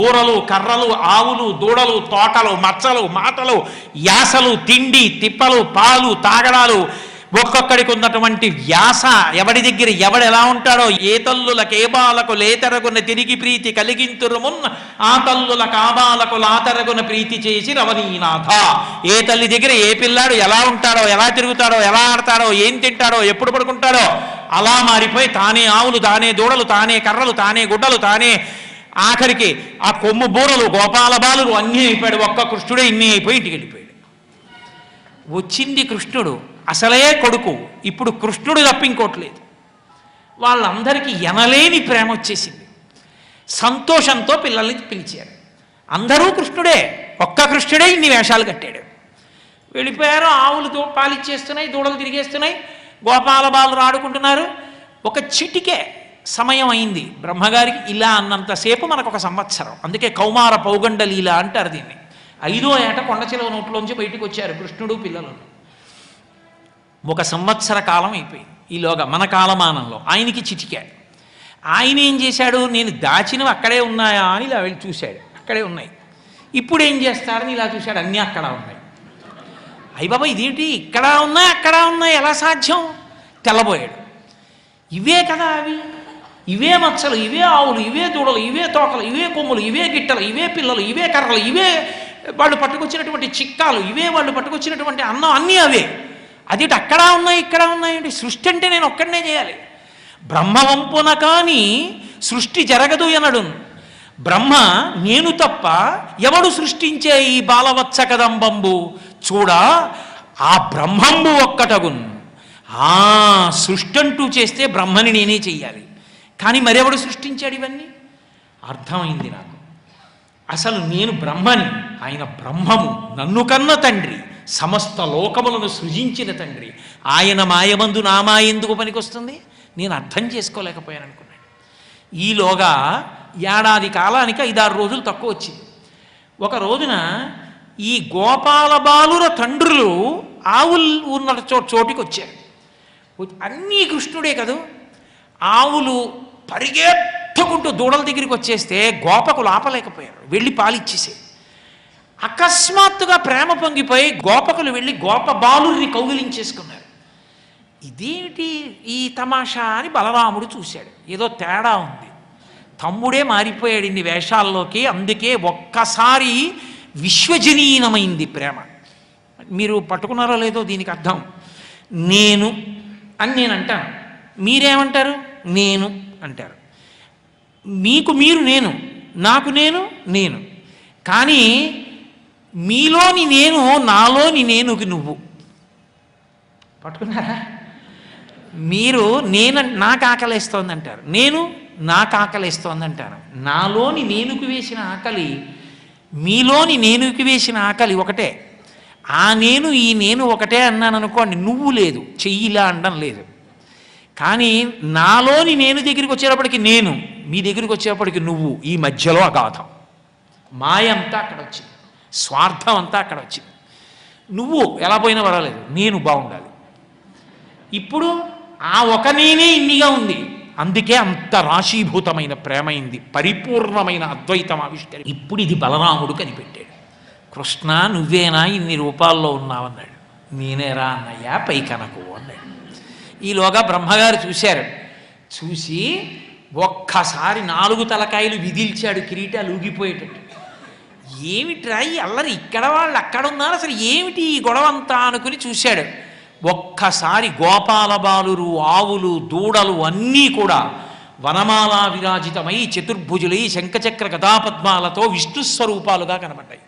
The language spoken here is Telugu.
కూరలు కర్రలు ఆవులు దూడలు తోటలు మచ్చలు మాటలు యాసలు తిండి తిప్పలు పాలు తాగడాలు. ఒక్కొక్కడికి ఉన్నటువంటి వ్యాస ఎవడి దగ్గర ఎవడు ఎలా ఉంటాడో ఏ తల్లుల కేబాలకు లేతరగున తిరిగి ప్రీతి కలిగింతురుమున్ ఆ తల్లుల కాబాలకు లాతరగున ప్రీతి చేసి రవనీనాథ ఏ తల్లి దగ్గర ఏ పిల్లాడు ఎలా ఉంటాడో ఎలా తిరుగుతాడో ఎలా ఆడతాడో ఏం తింటాడో ఎప్పుడు పడుకుంటాడో అలా మారిపోయి తానే ఆవులు తానే దూడలు తానే కర్రలు తానే గుడ్డలు తానే ఆఖరికి ఆ కొమ్ము బూరలు గోపాల బాలులు అన్నీ అయిపోయాడు. ఒక్క కృష్ణుడే ఇన్ని అయిపోయి ఇంటికి వెళ్ళిపోయాడు. వచ్చింది కృష్ణుడు. అసలే కొడుకు. ఇప్పుడు కృష్ణుడు తప్ప ఇంకోట్లేదు వాళ్ళందరికీ ఎనలేని ప్రేమ వచ్చేసింది. సంతోషంతో పిల్లల్ని పిలిచారు. అందరూ కృష్ణుడే. ఒక్క కృష్ణుడే ఇన్ని వేషాలు కట్టాడు. వెళ్ళిపోయారు. ఆవులు పాలిచ్చేస్తున్నాయి దూడలు తిరిగేస్తున్నాయి. గోపాల బాలురు ఆడుకుంటున్నారు. ఒక చిటికే సమయం అయింది. బ్రహ్మగారికి ఇలా అన్నంతసేపు మనకు ఒక సంవత్సరం. అందుకే కౌమార పౌగండలీల అంటారు దీన్ని. ఐదో ఏట కొండ చిలవ నోట్లోంచి బయటకు వచ్చారు కృష్ణుడు పిల్లలు. ఒక సంవత్సర కాలం అయిపోయింది. ఈలోగా మన కాలమానంలో ఆయనకి చిటికాడు ఆయన ఏం చేశాడు? నేను దాచినవి అక్కడే ఉన్నాయా అని ఇలా వెళ్ళి చూశాడు. అక్కడే ఉన్నాయి. ఇప్పుడు ఏం చేస్తాడని ఇలా చూశాడు. అన్నీ అక్కడ ఉన్నాయి. అయ్య బాబా ఇదేంటి? ఇక్కడ ఉన్నాయి అక్కడ ఉన్నాయి ఎలా సాధ్యం? తెల్లబోయాడు. ఇవే కదా అవి. ఇవే మచ్చలు ఇవే ఆవులు ఇవే దూడలు ఇవే తోకలు ఇవే కొమ్ములు ఇవే గిట్టలు ఇవే పిల్లలు ఇవే కర్రలు ఇవే వాళ్ళు పట్టుకొచ్చినటువంటి చిక్కాలు ఇవే వాళ్ళు పట్టుకొచ్చినటువంటి అన్నం అన్నీ అవే. అది అక్కడ ఉన్నాయి ఇక్కడ ఉన్నాయండి. సృష్టి అంటే నేను ఒక్కడనే చేయాలి. బ్రహ్మవంపున కానీ సృష్టి జరగదు అనడు. బ్రహ్మ నేను తప్ప ఎవడు సృష్టించే ఈ బాలవత్స కదంబంబు చూడా ఆ బ్రహ్మంబు ఒక్కటగున్. ఆ సృష్టి అంటూ చేస్తే బ్రహ్మని నేనే చెయ్యాలి. కానీ మరెవడు సృష్టించాడు ఇవన్నీ? అర్థమైంది నాకు. అసలు నేను బ్రహ్మని ఆయన బ్రహ్మము నన్ను కన్న తండ్రి సమస్త లోకములను సృజించిన తండ్రి. ఆయన మాయమందు నా మాయ ఎందుకు పనికొస్తుంది? నేను అర్థం చేసుకోలేకపోయాను అనుకున్నాను. ఈలోగా ఏడాది కాలానికి ఐదారు రోజులు తక్కువ వచ్చింది. ఒక రోజున ఈ గోపాల బాలుర తండ్రులు ఆవులు ఉన్న చో చోటికి వచ్చారు. అన్నీ కృష్ణుడే కదూ? ఆవులు పరిగెత్తుకుంటూ దూడల దగ్గరికి వచ్చేస్తే గోపకులు ఆపలేకపోయారు వెళ్ళి పాలిచ్చేసే అకస్మాత్తుగా ప్రేమ పొంగిపోయి గోపకులు వెళ్ళి గోప బాలుర్ని కౌగిలించేసుకున్నారు. ఇదేమిటి ఈ తమాషా అని బలరాముడు చూశాడు. ఏదో తేడా ఉంది. తమ్ముడే మారిపోయాడు ఇన్ని వేషాల్లోకి అందుకే ఒక్కసారి విశ్వజనీనమైంది ప్రేమ. మీరు పట్టుకున్నారో లేదో దీనికి అర్థం. నేను అని నేను అంటాను. మీరేమంటారు? నేను అంటారు. మీకు మీరు నేను నాకు నేను నేను. కానీ మీలోని నేను నాలోని నేనుకి నువ్వు. పట్టుకున్నారా? మీరు నేను నాకు ఆకలేస్తోంది అంటారు. నేను నాకు ఆకలేస్తోంది అంటారు. నాలోని నేనుకు వేసిన ఆకలి మీలోని నేనుకి వేసిన ఆకలి ఒకటే. ఆ నేను ఈ నేను ఒకటే అన్నాను అనుకోండి నువ్వు లేదు. చెయ్యిలా అనడం లేదు. కానీ నాలోని నేను దగ్గరికి వచ్చేటప్పటికి నేను మీ దగ్గరికి వచ్చేటప్పటికి నువ్వు ఈ మధ్యలో అగాధం. మాయ అంతా అక్కడ వచ్చింది స్వార్థం అంతా అక్కడ వచ్చింది నువ్వు ఎలా పోయినా పర్వాలేదు నేను బాగుండాలి. ఇప్పుడు ఆ ఒక నేనే ఇన్నిగా ఉంది. అందుకే అంత రాశీభూతమైన ప్రేమైంది పరిపూర్ణమైన అద్వైతం ఆవిష్కరి. ఇప్పుడు ఇది బలరాముడు కనిపెట్టాడు. కృష్ణ నువ్వేనా ఇన్ని రూపాల్లో ఉన్నావన్నాడు. నేనేరా అన్నయ్యా పైకనకు అన్నాడు. ఈలోగా బ్రహ్మగారు చూశారు. చూసి ఒక్కసారి నాలుగు తలకాయలు విదిల్చాడు కిరీటాలు ఊగిపోయేటట్టు. ఏమిట్రా ఈ అల్లరి? ఇక్కడ వాళ్ళు అక్కడ ఉన్నారు అసలు ఏమిటి ఈ గొడవ అంతా అనుకుని చూశాడు. ఒక్కసారి గోపాల బాలురు ఆవులు దూడలు అన్నీ కూడా వనమాలా విరాజితమై చతుర్భుజులై శంఖచక్ర కథాపద్మాలతో విష్ణు స్వరూపాలుగా కనబడ్డాయి.